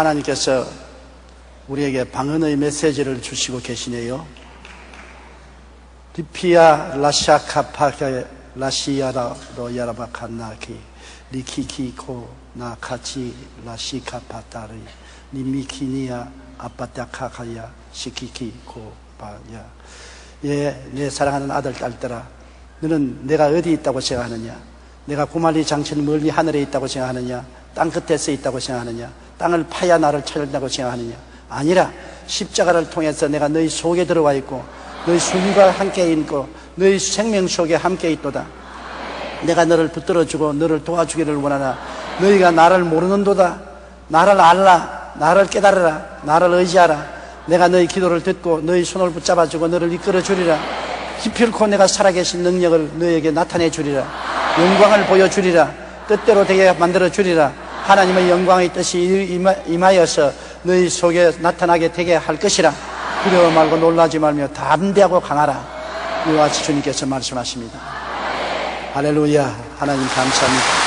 하나님께서 우리에게 방언의 메시지를 주시고 계시네요. 리피아 라샤카파게 라시아라로 야라바칸나키 리키키코 나카치 라시카파타리 니미키니아 아빠타카카야 시키키코 바야. 예, 내 사랑하는 아들 딸들아 너는 내가 어디 있다고 생각하느냐? 내가 구말리 장천 멀리 하늘에 있다고 생각하느냐 땅 끝에 서 있다고 생각하느냐? 땅을 파야 나를 찾는다고 생각하느냐? 아니라 십자가를 통해서 내가 너희 속에 들어와 있고 너희 숨과 함께 있고 너희 생명 속에 함께 있도다. 내가 너를 붙들어주고 너를 도와주기를 원하나? 너희가 나를 모르는도다. 나를 알라. 나를 깨달으라. 나를 의지하라. 내가 너희 기도를 듣고 너희 손을 붙잡아주고 너를 이끌어 주리라. 기필코 내가 살아계신 능력을 너희에게 나타내 주리라. 영광을 보여 주리라. 뜻대로 되게 만들어 주리라 하나님의 영광의 뜻이 임하- 임하여서 너희 속에 나타나게 되게 할 것이라. 두려워 말고 놀라지 말며 담대하고 강하라. 이와 같이 주님께서 말씀하십니다. 할렐루야. 하나님 감사합니다